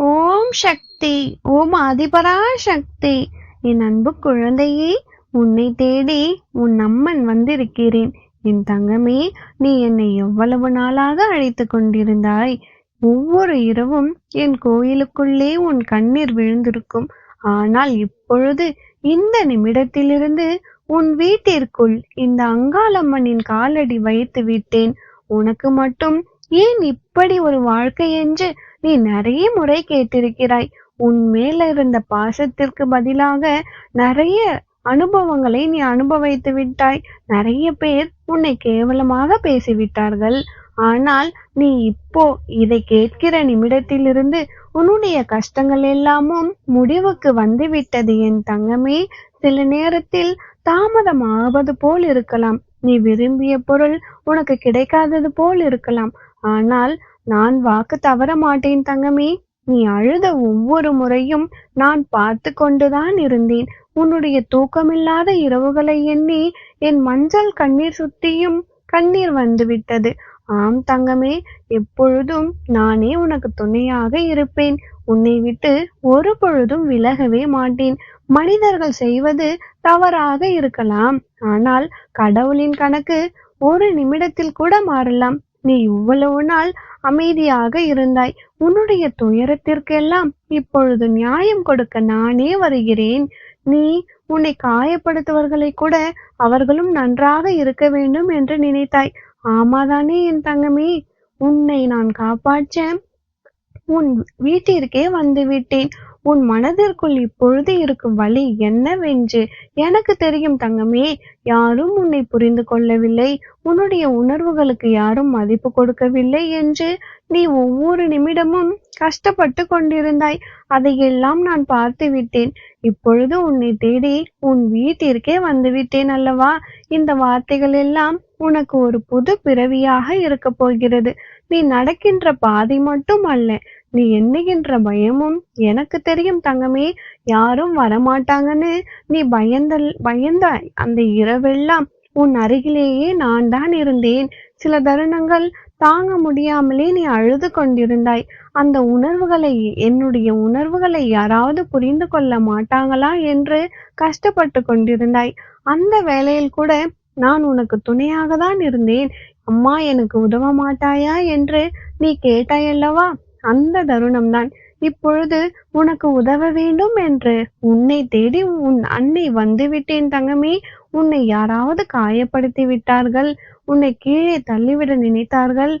ஓம் சக்தி ஓம் ஆதிபரா சக்தி என் அன்பு குழந்தையே உன்னை தேடி உன் அம்மன் வந்திருக்கிறேன். என் தங்கமே நீ என்னை எவ்வளவு நாளாக அழைத்து கொண்டிருந்தாய்? ஒவ்வொரு இரவும் என் கோயிலுக்குள்ளே உன் கண்ணீர் விழுந்திருக்கும். ஆனால் இப்பொழுது இந்த நிமிடத்திலிருந்து உன் வீட்டிற்குள் இந்த அங்காளம்மனின் காலடி வைத்து விட்டேன். உனக்கு மட்டும் ஏன் இப்படி ஒரு வாழ்க்கை என்று நீ நிறைய முறை கேட்டிருக்கிறாய். உன் மேல இருந்த பாசத்திற்கு பதிலாக நிறைய அனுபவங்களை நீ அனுபவித்து விட்டாய். நிறைய பேர் உன்னை கேவலமாக பேசிவிட்டார்கள். ஆனால் நீ இப்போ இதை கேட்கிற நிமிடத்திலிருந்து உன்னுடைய கஷ்டங்கள் எல்லாமும் முடிவுக்கு வந்துவிட்டது. என் தங்கமே சில நேரத்தில் தாமதம் ஆவது போல் இருக்கலாம். நீ விரும்பிய பொருள் உனக்கு கிடைக்காதது போல் இருக்கலாம். ஆனால் நான் வாக்கு தவற மாட்டேன் தங்கமே. நீ அழுத ஒவ்வொரு முறையும் நான் பார்த்து கொண்டுதான் இருந்தேன். உன்னுடைய தூக்கமில்லாத இரவுகளை எண்ணி என் மஞ்சள் கண்ணீர் சுத்தியும் கண்ணீர் வந்துவிட்டது. ஆம் தங்கமே எப்பொழுதும் நானே உனக்கு துணையாக இருப்பேன். உன்னை விட்டு ஒரு பொழுதும் விலகவே மாட்டேன். மனிதர்கள் செய்வது தவறாக இருக்கலாம். ஆனால் கடவுளின் கணக்கு ஒரு நிமிடத்தில் கூட மாறலாம். நீ இவ்வளவு நாள் அமைதியாக இருந்தாய். உன்னுடைய துயரத்திற்கெல்லாம் இப்பொழுது நியாயம் கொடுக்க நானே வருகிறேன். நீ உன்னை காயப்படுத்துவர்களை கூட அவர்களும் நன்றாக இருக்க வேண்டும் என்று நினைத்தாய். ஆமாதானே என் தங்கமே உன்னை நான் காப்பாற்ற உன் வீட்டிற்கே வந்து விட்டேன். உன் மனதிற்குள் இப்பொழுது இருக்கும் வழி என்னவென்று எனக்கு தெரியும் தங்கமே. யாரும் உன்னை புரிந்து கொள்ளவில்லை. உன்னுடைய உணர்வுகளுக்கு யாரும் மதிப்பு கொடுக்கவில்லை என்று நீ ஒவ்வொரு நிமிடமும் கஷ்டப்பட்டு கொண்டிருந்தாய். அதையெல்லாம் நான் பார்த்து விட்டேன். இப்பொழுது உன்னை தேடி உன் வீட்டிற்கே வந்து விட்டேன் அல்லவா? இந்த வார்த்தைகள் எல்லாம் உனக்கு ஒரு புது பிறவியாக இருக்க போகிறது. நீ நடக்கின்ற பாதை மட்டும் அல்ல. நீ எண்ணுகின்ற பயமும் எனக்கு தெரியும் தங்கமே. யாரும் வரமாட்டாங்கன்னு நீ பயந்த பயந்த அந்த இரவெல்லாம் உன் அருகிலேயே நான் தான் இருந்தேன். சில தருணங்கள் தாங்க முடியாமலே நீ அழுது கொண்டிருந்தாய். அந்த உணர்வுகளை என்னுடைய உணர்வுகளை யாராவது புரிந்து கொள்ள மாட்டாங்களா என்று கஷ்டப்பட்டு கொண்டிருந்தாய். அந்த வேளையில் கூட நான் உனக்கு துணையாக தான் இருந்தேன். அம்மா எனக்கு உதவ மாட்டாயா என்று நீ கேட்டாயல்லவா? அந்த தருணம்தான். இப்பொழுது உனக்கு உதவ வேண்டும் என்று உன்னை தேடி உன் அன்னை வந்துவிட்டேன் தங்கமே. உன்னை யாராவது காயப்படுத்தி விட்டார்கள். உன்னை கீழே தள்ளிவிட நினைத்தார்கள்.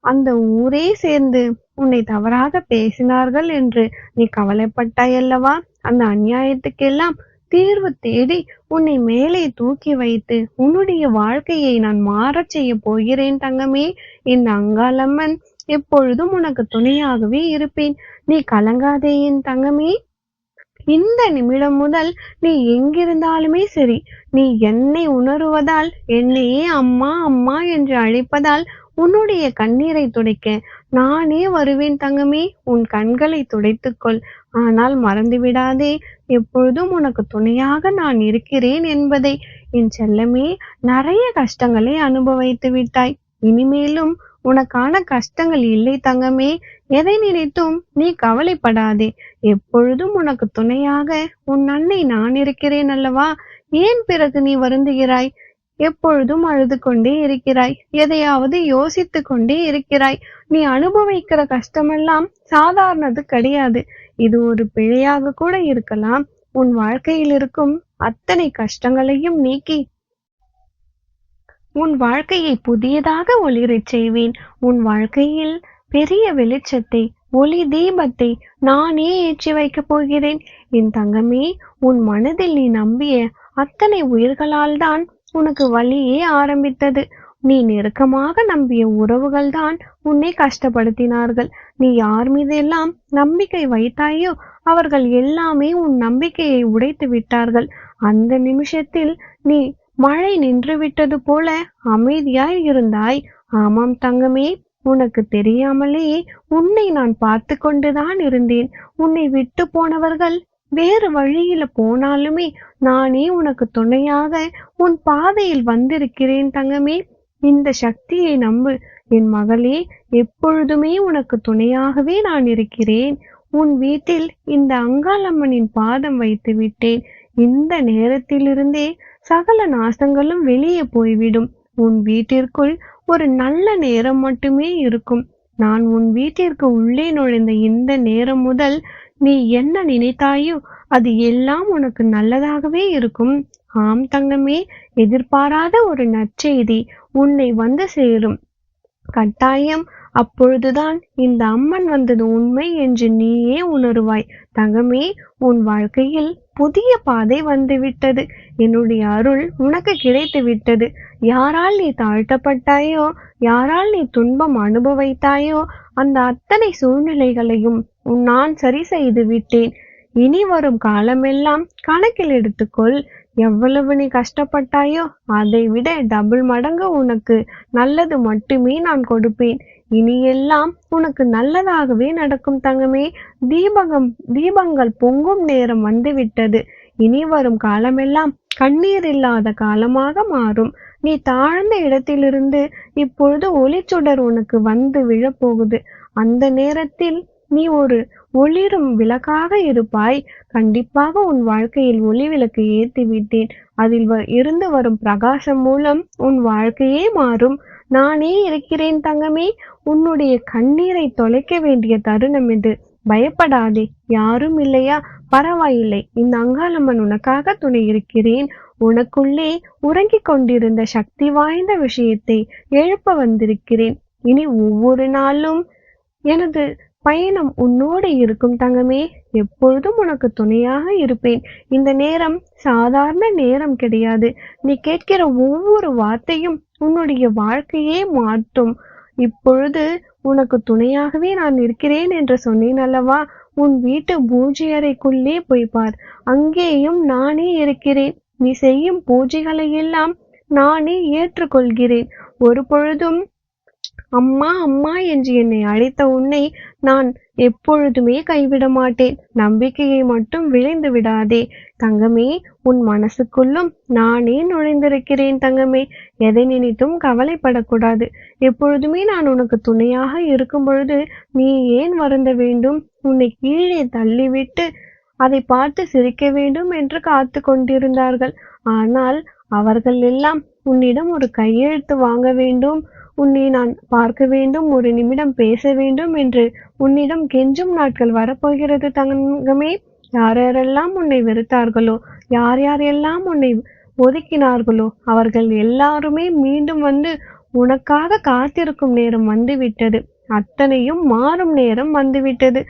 அந்த ஊரே சேர்ந்து உன்னை தவறாக பேசினார்கள் என்று நீ கவலைப்பட்டாயல்லவா அந்த அநியாயத்துக்கெல்லாம் தீர்வு தேடி உன்னை மேலே தூக்கி வைத்து உன்னுடைய வாழ்க்கையை நான் மாறச் செய்ய போகிறேன் தங்கமே. இந்த அங்காளம்மன் எப்பொழுதும் உனக்கு துணையாகவே இருப்பேன். நீ கலங்காதே என் தங்கமே. இந்த நிமிடம் முதல் நீ எங்கிருந்தாலுமே சரி. நீ என்னை உணருவதால் என்னையே அம்மா அம்மா என்று அழைப்பதால் உன்னுடைய கண்ணீரை துடைக்க நானே வருவேன் தங்கமே. உன் கண்களை துடைத்துக்கொள். ஆனால் மறந்துவிடாதே. எப்பொழுதும் உனக்கு துணையாக நான் இருக்கிறேன் என்பதை. என் செல்லமே நிறைய கஷ்டங்களை அனுபவித்து விட்டாய். இனிமேலும் உனக்கான கஷ்டங்கள் இல்லை தங்கமே. எதை நினைத்தும் நீ கவலைப்படாதே. எப்பொழுதும் உனக்கு துணையாக உன் அன்னை நான் இருக்கிறேன் அல்லவா? ஏன் பிறகு நீ வருந்துகிறாய்? எப்பொழுதும் அழுது கொண்டே இருக்கிறாய். எதையாவது யோசித்து கொண்டே இருக்கிறாய். நீ அனுபவிக்கிற கஷ்டமெல்லாம் சாதாரணது கிடையாது. இது ஒரு பிழையாக கூட இருக்கலாம். உன் வாழ்க்கையில் இருக்கும் அத்தனை கஷ்டங்களையும் நீக்கி உன் வாழ்க்கையை புதியதாக ஒளிரச் செய்வேன். உன் வாழ்க்கையில் பெரிய வெளிச்சத்தை ஒளி தீபத்தை நானே ஏற்றி வைக்கப் போகிறேன். என் தங்கமே உன் மனதில் நீ நம்பிய அத்தனை உயிர்களால் தான் உனக்கு வழியே ஆரம்பித்தது. நீ நெருக்கமாக நம்பிய உறவுகள் தான் உன்னை கஷ்டப்படுத்தினார்கள். நீ யார் மீதெல்லாம் நம்பிக்கை வைத்தாயோ அவர்கள் எல்லாமே உன் நம்பிக்கையை உடைத்து விட்டார்கள். அந்த நிமிஷத்தில் நீ மழை நின்று விட்டது போல அமைதியாய் இருந்தாய். ஆமாம் தங்கமே உனக்கு தெரியாமலே உன்னை நான் பார்த்து கொண்டுதான் இருந்தேன். உன்னை விட்டு போனவர்கள் வேறு வழியில போனாலுமே நானே உனக்கு துணையாக உன் பாதையில் வந்திருக்கிறேன் தங்கமே. இந்த சக்தியை நம்பு. என் மகளே எப்பொழுதுமே உனக்கு துணையாகவே நான் இருக்கிறேன். உன் வீட்டில் இந்த அங்காளம்மனின் பாதம் வைத்து விட்டேன் இந்த நேரத்திலிருந்தே சகல நாசங்களும் வெளியே போய்விடும். உன் வீட்டிற்குள் ஒரு நல்ல நேரம் மட்டுமே இருக்கும். நான் உன் வீட்டிற்கு உள்ளே நுழைந்த இந்த நேரம் முதல் நீ என்ன நினைத்தாயோ அது எல்லாம் உனக்கு நல்லதாகவே இருக்கும். ஆம் தங்கமே எதிர்பாராத ஒரு நற்செய்தி உன்னை வந்து சேரும். கட்டாயம் அப்பொழுதுதான் இந்த அம்மன் வந்தது உண்மை என்று நீயே உணருவாய். தங்கமே உன் வாழ்க்கையில் புதிய பாதை வந்துவிட்டது. என்னுடைய அருள் உனக்கு கிடைத்து விட்டது யாரால் நீ தாழ்த்தப்பட்டாயோ யாரால் நீ துன்பம் அனுபவித்தாயோ அந்த அத்தனை சூழ்நிலைகளையும் உன் நான் சரி செய்து விட்டேன். இனி வரும் காலமெல்லாம் கணக்கில் எடுத்துக்கொள். எவ்வளவு நீ கஷ்டப்பட்டாயோ அதை விட டபுள் மடங்கு உனக்கு நல்லது மட்டுமே நான் கொடுப்பேன். இனி எல்லாம் உனக்கு நல்லதாகவே நடக்கும் தங்கமே. தீபகம் தீபங்கள் பொங்கும் நேரம் வந்துவிட்டது. இனி வரும் காலமெல்லாம் கண்ணீர் இல்லாத காலமாக மாறும். நீ தாழ்ந்த இடத்திலிருந்து இப்பொழுது ஒளிச்சுடர் உனக்கு வந்து விழப்போகுது. அந்த நேரத்தில் நீ ஒரு ஒளிரும் விளக்காக இருப்பாய். கண்டிப்பாக உன் வாழ்க்கையில் ஒளி விளக்கு ஏற்றி விட்டேன் அதில் வ- இருந்து வரும் பிரகாசம் மூலம் உன் வாழ்க்கையே மாறும். நானே இருக்கிறேன் தங்கமே. உன்னுடைய கண்ணீரை தொலைக்க வேண்டிய தருணம் இது. பயப்படாதே. யாரும் இல்லையா? பரவாயில்லை. இந்த அங்காளம்மன் உனக்காக துணை இருக்கிறேன். உனக்குள்ளே உறங்கிக் கொண்டிருந்த சக்தி வாய்ந்த விஷயத்தை எழுப்ப வந்திருக்கிறேன். இனி ஒவ்வொரு நாளும் எனது பயணம் உன்னோடு இருக்கும் தங்கமே எப்பொழுதும் உனக்கு துணையாக இருப்பேன். இந்த நேரம் சாதாரண நேரம் கிடையாது. நீ கேட்கிற ஒவ்வொரு வார்த்தையும் உன்னுடைய வாழ்க்கையே மாற்றும். இப்பொழுது உனக்கு துணையாகவே நான் இருக்கிறேன் என்று சொன்னேன் அல்லவா? உன் வீட்டு பூஜை அறைக்குள்ளே போய் பார். அங்கேயும் நானே இருக்கிறேன். நீ செய்யும் பூஜைகளை எல்லாம் நானே ஏற்றுக்கொள்கிறேன். ஒரு பொழுதும் அம்மா அம்மா என்று என்னை அழைத்த உன்னை நான் எப்பொழுதுமே கைவிட மாட்டேன். நம்பிக்கையை மட்டும் விழைந்து விடாதே. தங்கமே உன் மனசுக்குள்ளும் நானே நுழைந்திருக்கிறேன் தங்கமே. எதை நினைத்தும் கவலைப்படக்கூடாது. எப்பொழுதுமே நான் உனக்கு துணையாக இருக்கும் பொழுது நீ ஏன் வருந்த வேண்டும்? உன்னை கீழே தள்ளிவிட்டு அதை பார்த்து சிரிக்க வேண்டும் என்று காத்து கொண்டிருந்தார்கள். ஆனால் அவர்கள் எல்லாம் உன்னிடம் ஒரு கையெழுத்து வாங்க வேண்டும். உன்னை நான் பார்க்க வேண்டும் ஒரு நிமிடம் பேச வேண்டும் என்று உன்னிடம் கெஞ்சும் நாட்கள் வரப்போகிறது தங்கமே. யார் யாரெல்லாம் உன்னை வெறுத்தார்களோ யார் யாரெல்லாம் உன்னை ஒதுக்கினார்களோ அவர்கள் எல்லாருமே மீண்டும் வந்து உனக்காக காத்திருக்கும் நேரம் வந்துவிட்டது. அத்தனையும் மாறும் நேரம் வந்துவிட்டது.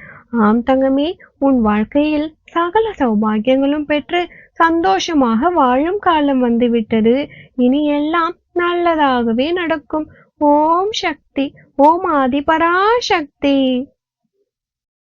ஆம் தங்கமே உன் வாழ்க்கையில் சகல சௌபாகியங்களும் பெற்று சந்தோஷமாக வாழும் காலம் வந்துவிட்டது. இனி எல்லாம் நல்லதாகவே நடக்கும். ஓம் சக்தி ஓம் ஆதிபராசக்தி